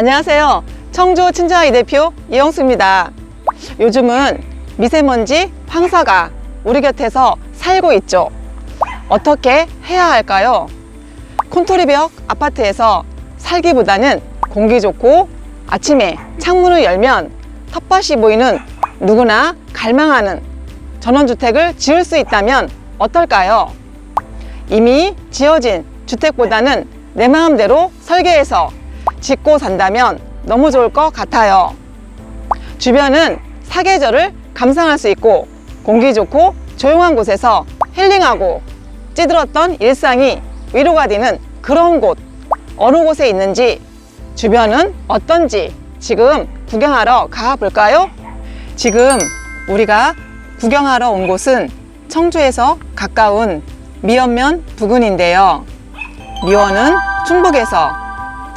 안녕하세요. 청주 친정아이 대표 이영수입니다. 요즘은 미세먼지, 황사가 우리 곁에서 살고 있죠. 어떻게 해야 할까요? 콘토리벽 아파트에서 살기보다는 공기 좋고 아침에 창문을 열면 텃밭이 보이는 누구나 갈망하는 전원주택을 지을 수 있다면 어떨까요? 이미 지어진 주택보다는 내 마음대로 설계해서 짓고 산다면 너무 좋을 것 같아요. 주변은 사계절을 감상할 수 있고 공기 좋고 조용한 곳에서 힐링하고 찌들었던 일상이 위로가 되는 그런 곳 어느 곳에 있는지 주변은 어떤지 지금 구경하러 가볼까요? 지금 우리가 구경하러 온 곳은 청주에서 가까운 미연면 부근인데요. 미원은 충북에서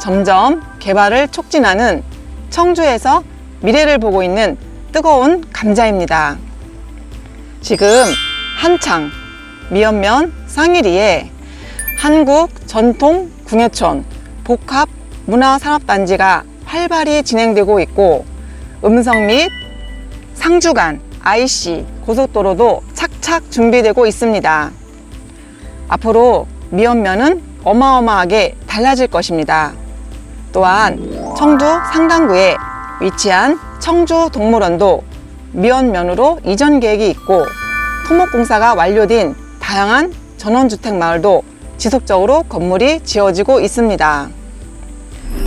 점점 개발을 촉진하는 청주에서 미래를 보고 있는 뜨거운 감자입니다. 지금 한창 미연면 쌍일이에 한국 전통 궁예촌 복합 문화산업단지가 활발히 진행되고 있고 음성 및 상주 간 IC 고속도로도 착착 준비되고 있습니다. 앞으로 미연면은 어마어마하게 달라질 것입니다. 또한 청주 상당구에 위치한 청주 동물원도 미연면으로 이전 계획이 있고 토목공사가 완료된 다양한 전원주택 마을도 지속적으로 건물이 지어지고 있습니다.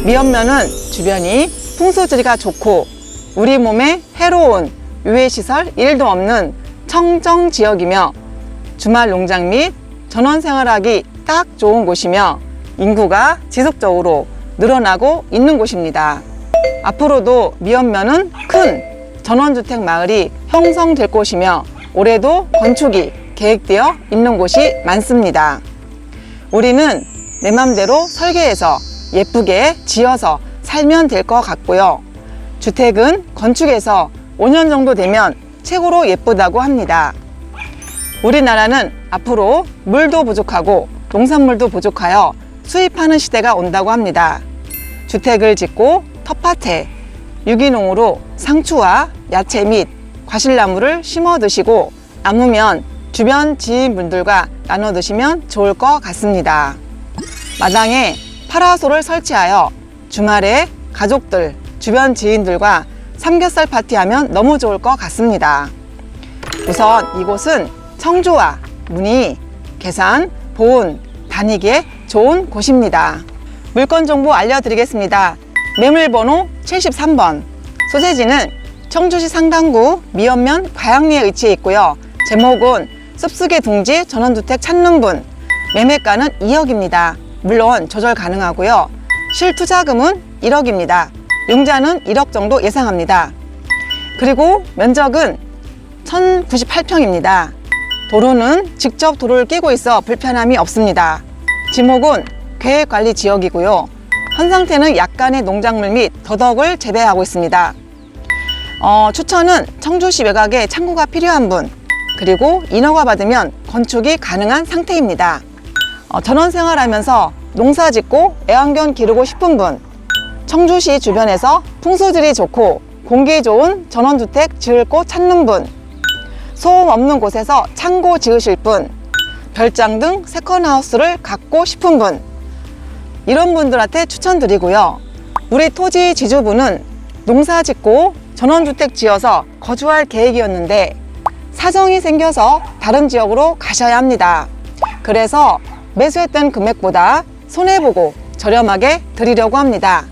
미연면은 주변이 풍수지리가 좋고 우리 몸에 해로운 유해시설 1도 없는 청정 지역이며 주말 농장 및 전원 생활하기 딱 좋은 곳이며 인구가 지속적으로 늘어나고 있는 곳입니다. 앞으로도 미연면은 큰 전원주택 마을이 형성될 곳이며 올해도 건축이 계획되어 있는 곳이 많습니다. 우리는 내 맘대로 설계해서 예쁘게 지어서 살면 될 것 같고요. 주택은 건축에서 5년 정도 되면 최고로 예쁘다고 합니다. 우리나라는 앞으로 물도 부족하고 농산물도 부족하여 수입하는 시대가 온다고 합니다. 주택을 짓고 텃밭에 유기농으로 상추와 야채 및 과실나무를 심어 드시고 남으면 주변 지인분들과 나눠 드시면 좋을 것 같습니다. 마당에 파라솔을 설치하여 주말에 가족들, 주변 지인들과 삼겹살 파티하면 너무 좋을 것 같습니다. 우선 이곳은 청주와 문의, 계산, 보온, 다니기에 좋은 곳입니다. 물건 정보 알려드리겠습니다. 매물번호 73번. 소재지는 청주시 상당구 미연면 과양리에 위치해 있고요. 제목은 습수계 둥지 전원주택 찾는 분. 매매가는 2억입니다. 물론 조절 가능하고요. 실투자금은 1억입니다. 융자는 1억 정도 예상합니다. 그리고 면적은 1098평입니다. 도로는 직접 도로를 끼고 있어 불편함이 없습니다. 지목은 계획관리 지역이고요. 현 상태는 약간의 농작물 및 더덕을 재배하고 있습니다. 어, 추천은 청주시 외곽에 창고가 필요한 분, 그리고 인허가 받으면 건축이 가능한 상태입니다. 어, 전원 생활하면서 농사 짓고 애완견 기르고 싶은 분, 청주시 주변에서 풍수들이 좋고 공기 좋은 전원주택 지을 곳 찾는 분, 소음 없는 곳에서 창고 지으실 분, 별장 등 세컨하우스를 갖고 싶은 분, 이런 분들한테 추천드리고요. 우리 토지 지주분은 농사 짓고 전원주택 지어서 거주할 계획이었는데 사정이 생겨서 다른 지역으로 가셔야 합니다. 그래서 매수했던 금액보다 손해보고 저렴하게 드리려고 합니다.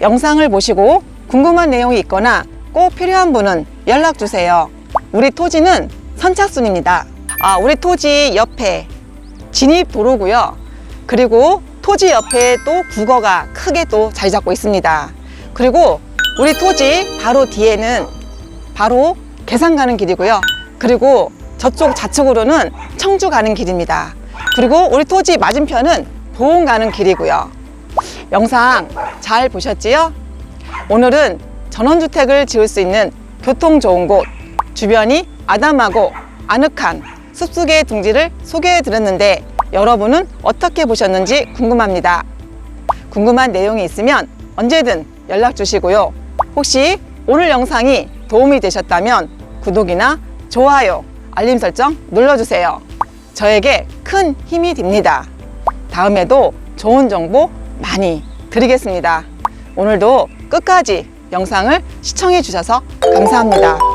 영상을 보시고 궁금한 내용이 있거나 꼭 필요한 분은 연락 주세요. 우리 토지는 선착순입니다. 아, 우리 토지 옆에 진입 도로고요. 그리고 토지 옆에 또 국어가 크게 또 자리 잡고 있습니다. 그리고 우리 토지 바로 뒤에는 바로 계산 가는 길이고요. 그리고 저쪽 좌측으로는 청주 가는 길입니다. 그리고 우리 토지 맞은편은 보온 가는 길이고요. 영상 잘 보셨지요? 오늘은 전원주택을 지을 수 있는 교통 좋은 곳, 주변이 아담하고 아늑한 숲속의 둥지를 소개해 드렸는데 여러분은 어떻게 보셨는지 궁금합니다. 궁금한 내용이 있으면 언제든 연락 주시고요. 혹시 오늘 영상이 도움이 되셨다면 구독이나 좋아요, 알림 설정 눌러주세요. 저에게 큰 힘이 됩니다. 다음에도 좋은 정보 많이 드리겠습니다. 오늘도 끝까지 영상을 시청해 주셔서 감사합니다.